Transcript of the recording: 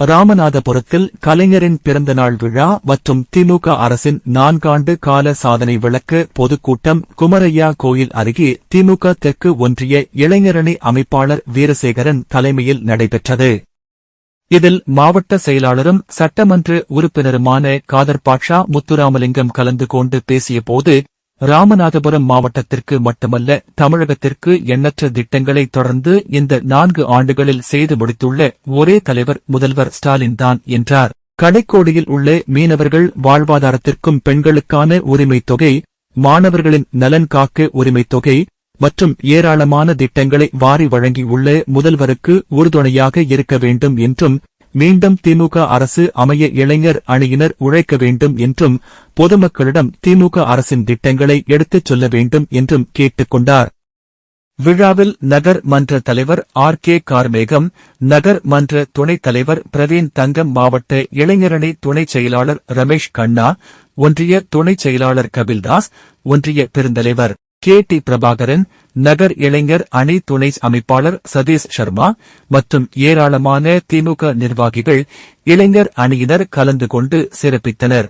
ராமநாதபுரத்தில் கலைஞரின் பிறந்தநாள் விழா மற்றும் திமுக அரசின் நான்காண்டு கால சாதனை விளக்கு பொதுக்கூட்டம் குமரையா கோயில் அருகே திமுக தெற்கு ஒன்றிய இளைஞரணி அமைப்பாளர் வீரசேகரன் தலைமையில் நடைபெற்றது. இதில் மாவட்ட செயலாளரும் சட்டமன்ற உறுப்பினருமான காதர் பாட்ஷா முத்துராமலிங்கம் கலந்து கொண்டு பேசியபோது ராமநாதபுரம் மாவட்டத்திற்கு மட்டுமல்ல தமிழகத்திற்கு எண்ணற்ற திட்டங்களை தொடர்ந்து இந்த நான்கு ஆண்டுகளில் செய்து முடித்துள்ள ஒரே தலைவர் முதல்வர் ஸ்டாலின் தான் என்றார். கடைக்கோடியில் உள்ள மீனவர்கள் வாழ்வாதாரத்திற்கும் பெண்களுக்கான உரிமைத் தொகை மாணவர்களின் நலன் காக்க உரிமைத் தொகை மற்றும் ஏராளமான திட்டங்களை வாரி வழங்கியுள்ள முதல்வருக்கு உறுதுணையாக இருக்க வேண்டும் என்றும் மீண்டும் திமுக அரசு அமைய இளைஞர் அணியினர் உழைக்க வேண்டும் என்றும் பொதுமக்களிடம் திமுக அரசின் திட்டங்களை எடுத்துச் சொல்ல வேண்டும் என்றும் கேட்டுக் கொண்டார். விழாவில் நகர் மன்ற தலைவர் ஆர். கே. கார்மேகம் நகர் மன்ற துணைத் தலைவர் பிரவீன் தங்கம் மாவட்ட இளைஞரணி துணைச் செயலாளர் ரமேஷ் கண்ணா ஒன்றிய துணைச் செயலாளர் கபில்தாஸ் ஒன்றிய பெருந்தலைவர் கே டி பிரபாகரன் நகர் இளைஞர் அணி துணை அமைப்பாளர் சதீஷ் சர்மா மற்றும் ஏராளமான திமுக நிர்வாகிகள் இளைஞர் அணியினர் கலந்து கொண்டு சிறப்பித்தனர்.